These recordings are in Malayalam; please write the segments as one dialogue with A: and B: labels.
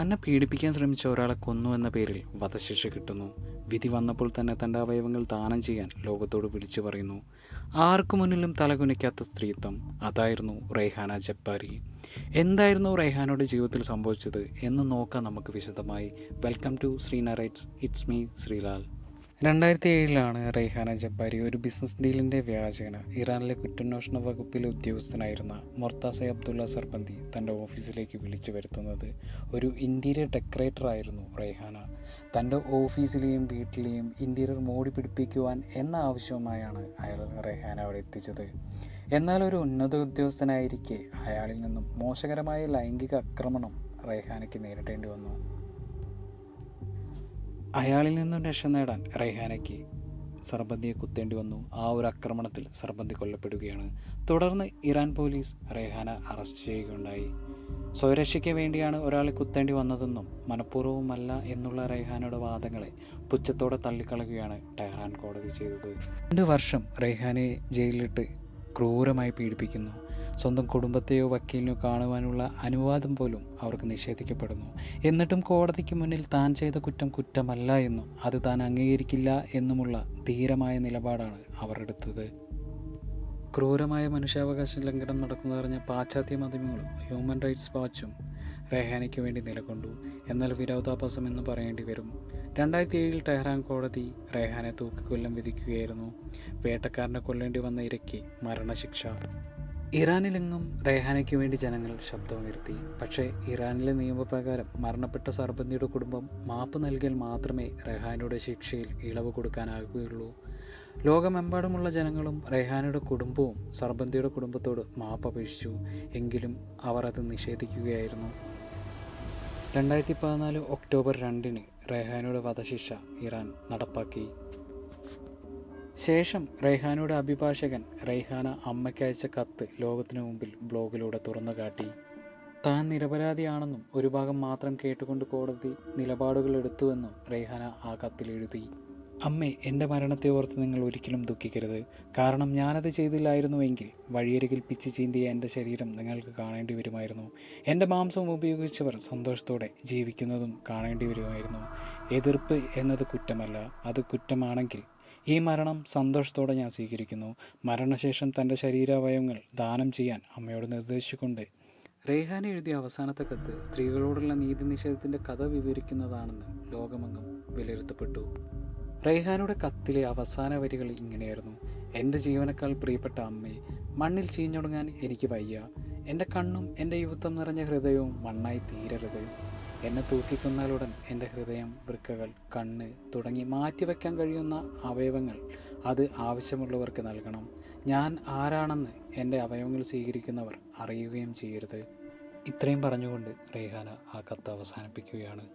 A: തന്നെ പീഡിപ്പിക്കാൻ ശ്രമിച്ച ഒരാളെ കൊന്നു എന്ന പേരിൽ വധശിക്ഷ കിട്ടുന്നു. വിധി വന്നപ്പോൾ തന്നെ തന്റെ അവയവങ്ങൾ ദാനം ചെയ്യാൻ ലോകത്തോട് വിളിച്ചു പറയുന്നു. ആർക്കു മുന്നിലും തലകുനിക്കാത്ത സ്ത്രീത്വം. അതായിരുന്നു റെയ്ഹാന ജപ്പാരി എന്തായിരുന്നു റെയ്ഹാനയുടെ ജീവിതത്തിൽ സംഭവിച്ചത് എന്ന് നോക്കാം നമുക്ക് വിശദമായി. വെൽക്കം ടു ശ്രീ നറൈറ്റ്സ് ഇറ്റ്സ് മീ ശ്രീലാൽ. രണ്ടായിരത്തി ഏഴിലാണ് റെയ്ഹാന ജബ്ബാരി ഒരു ബിസിനസ് ഡീലിന്റെ വ്യാജേന ഇറാനിലെ കുറ്റാന്വേഷണ വകുപ്പിലെ ഉദ്യോഗസ്ഥനായിരുന്ന മൊർത്താസെ അബ്ദുള്ള സർബന്തി തന്റെ ഓഫീസിലേക്ക് വിളിച്ചു വരുത്തുന്നത് ഒരു ഇന്റീരിയർ ഡെക്കറേറ്റർ ആയിരുന്നു റെയ്ഹാന. തന്റെ ഓഫീസിലെയും വീട്ടിലെയും ഇന്റീരിയർ മോടി പിടിപ്പിക്കുവാൻ എന്ന ആവശ്യവുമായാണ് അയാൾ റെയ്ഹാന അവിടെ എത്തിച്ചത്. എന്നാൽ ഒരു ഉന്നത ഉദ്യോഗസ്ഥനായിരിക്കെ അയാളിൽ നിന്നും മോശകരമായ ലൈംഗിക ആക്രമണം റെയ്ഹാനയ്ക്ക് നേരിടേണ്ടി വന്നു. അയാളിൽ നിന്നും രക്ഷ നേടാൻ റെഹാനയ്ക്ക് സർബന്തിയെ കുത്തേണ്ടി വന്നു. ആ ഒരു ആക്രമണത്തിൽ സർബന്തി കൊല്ലപ്പെടുകയാണ്. തുടർന്ന് ഇറാൻ പോലീസ് റെഹാന അറസ്റ്റ് ചെയ്യുകയുണ്ടായി. സ്വയരക്ഷയ്ക്ക് വേണ്ടിയാണ് ഒരാളെ കുത്തേണ്ടി വന്നതെന്നും മനഃപൂർവമല്ല എന്നുള്ള റെയ്ഹാനയുടെ വാദങ്ങളെ പുച്ഛത്തോടെ തള്ളിക്കളയുകയാണ് ടെഹ്റാൻ കോടതി ചെയ്തത്. രണ്ട് വർഷം റെയ്ഹാനെ ജയിലിലിട്ട് ക്രൂരമായി പീഡിപ്പിക്കുന്നു. സ്വന്തം കുടുംബത്തെയോ വക്കീലിനോ കാണുവാനുള്ള അനുവാദം പോലും അവർക്ക് നിഷേധിക്കപ്പെടുന്നു. എന്നിട്ടും കോടതിക്ക് മുന്നിൽ താൻ ചെയ്ത കുറ്റം കുറ്റമല്ല എന്നും അത് താൻ അംഗീകരിക്കില്ല എന്നുമുള്ള ധീരമായ നിലപാടാണ് അവർ എടുത്തത് ക്രൂരമായ മനുഷ്യാവകാശ ലംഘനം നടക്കുന്നതറിഞ്ഞ പാശ്ചാത്യ മാധ്യമങ്ങളും ഹ്യൂമൻ റൈറ്റ്സ് വാച്ചും റെഹാനയ്ക്ക് വേണ്ടി നിലകൊണ്ടു. എന്നാൽ വിരോധാഭാസം എന്ന് പറയേണ്ടി വരും. രണ്ടായിരത്തി ഏഴിൽ ടെഹ്റാൻ കോടതി റെഹാനെ തൂക്കിക്കൊല്ലം വിധിക്കുകയായിരുന്നു. വേട്ടക്കാരനെ കൊല്ലേണ്ടി വന്ന ഇരയ്ക്ക് മരണശിക്ഷ. ഇറാനിലെങ്ങും റേഹാനയ്ക്ക് വേണ്ടി ജനങ്ങൾ ശബ്ദമുയർത്തി. പക്ഷേ ഇറാനിലെ നിയമപ്രകാരം മരണപ്പെട്ട സർബന്തിയുടെ കുടുംബം മാപ്പ് നൽകിയാൽ മാത്രമേ റെഹാനയുടെ ശിക്ഷയിൽ ഇളവ് കൊടുക്കാനാകുകയുള്ളൂ ലോകമെമ്പാടുമുള്ള ജനങ്ങളും റെഹാനയുടെ കുടുംബവും സർബന്തിയുടെ കുടുംബത്തോട് മാപ്പ് അപേക്ഷിച്ചു. എങ്കിലും അവർ അത് നിഷേധിക്കുകയായിരുന്നു. രണ്ടായിരത്തി പതിനാല് ഒക്ടോബർ രണ്ടിന് റെഹാനയുടെ വധശിക്ഷ ഇറാൻ നടപ്പാക്കി. ശേഷം റെയ്ഹാനയുടെ അഭിഭാഷകൻ റെയ്ഹാന അമ്മയ്ക്കയച്ച കത്ത് ലോകത്തിനു മുമ്പിൽ ബ്ലോഗിലൂടെ തുറന്നു കാട്ടി. താൻ നിരപരാധിയാണെന്നും ഒരു ഭാഗം മാത്രം കേട്ടുകൊണ്ട് കോടതി നിലപാടുകൾ എടുത്തുവെന്നും റെയ്ഹാന ആ കത്തിൽ എഴുതി. അമ്മേ എന്റെ മരണത്തെ ഓർത്ത് നിങ്ങൾ ഒരിക്കലും ദുഃഖിക്കരുത്. കാരണം ഞാനത് ചെയ്തില്ലായിരുന്നുവെങ്കിൽ വഴിയരികിൽ പിച്ച് ചീന്തിയ എന്റെ ശരീരം നിങ്ങൾക്ക് കാണേണ്ടി വരുമായിരുന്നു. എന്റെ മാംസം ഉപയോഗിച്ചവർ സന്തോഷത്തോടെ ജീവിക്കുന്നതും കാണേണ്ടി വരുമായിരുന്നു. എതിർപ്പ് എന്നത് കുറ്റമല്ല അത് കുറ്റമാണെങ്കിൽ ഈ മരണം സന്തോഷത്തോടെ ഞാൻ സ്വീകരിക്കുന്നു. മരണശേഷം തന്റെ ശരീരാവയവങ്ങൾ ദാനം ചെയ്യാൻ അമ്മയോട് നിർദ്ദേശിച്ചുകൊണ്ട് റെയ്ഹാൻ എഴുതിയ അവസാനത്തെ കത്ത് സ്ത്രീകളോടുള്ള നീതി നിഷേധത്തിന്റെ കഥ വിവരിക്കുന്നതാണെന്ന് ലോകമെങ്ങും വിലയിരുത്തപ്പെട്ടു. റേഹാനയുടെ കത്തിലെ അവസാന വരികൾ ഇങ്ങനെയായിരുന്നു. എന്റെ ജീവനക്കാൾ പ്രിയപ്പെട്ട അമ്മയെ മണ്ണിൽ ചീഞ്ഞൊടുങ്ങാൻ എനിക്ക് വയ്യ. എന്റെ കണ്ണും എന്റെ യുവത്വം നിറഞ്ഞ ഹൃദയവും മണ്ണായി തീരരുത് എന്നെ തൂക്കിക്കൊന്നാലുടൻ എന്റെ ഹൃദയം വൃക്കകൾ കണ്ണ് തുടങ്ങി മാറ്റിവെക്കാൻ കഴിയുന്ന അവയവങ്ങൾ അത് ആവശ്യമുള്ളവർക്ക് നൽകണം. ഞാൻ ആരാണെന്ന് എന്റെ അവയവങ്ങൾ സ്വീകരിക്കുന്നവർ അറിയുകയും ചെയ്യരുത്. ഇത്രയും പറഞ്ഞുകൊണ്ട് റെയ്ഹാന ആ കത്ത് അവസാനിപ്പിക്കുകയാണ്.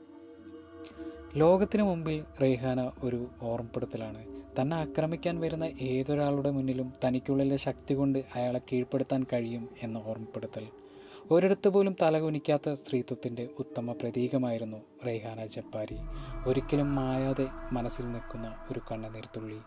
A: ലോകത്തിന് മുമ്പിൽ റെയ്ഹാന ഒരു ഓർമ്മപ്പെടുത്തലാണ്. തന്നെ ആക്രമിക്കാൻ വരുന്ന ഏതൊരാളുടെ മുന്നിലും തനിക്കുള്ളിലെ ശക്തി കൊണ്ട് അയാളെ കീഴ്പ്പെടുത്താൻ കഴിയും എന്ന ഓർമ്മപ്പെടുത്തൽ. ഒരിടത്ത് പോലും തലകുനിക്കാത്ത സ്ത്രീത്വത്തിന്റെ ഉത്തമ പ്രതീകമായിരുന്നു റെയ്ഹാന ജപ്പാരി. ഒരിക്കലും മായാതെ മനസ്സിൽ നിൽക്കുന്ന ഒരു കണ്ണുനീർത്തുള്ളി.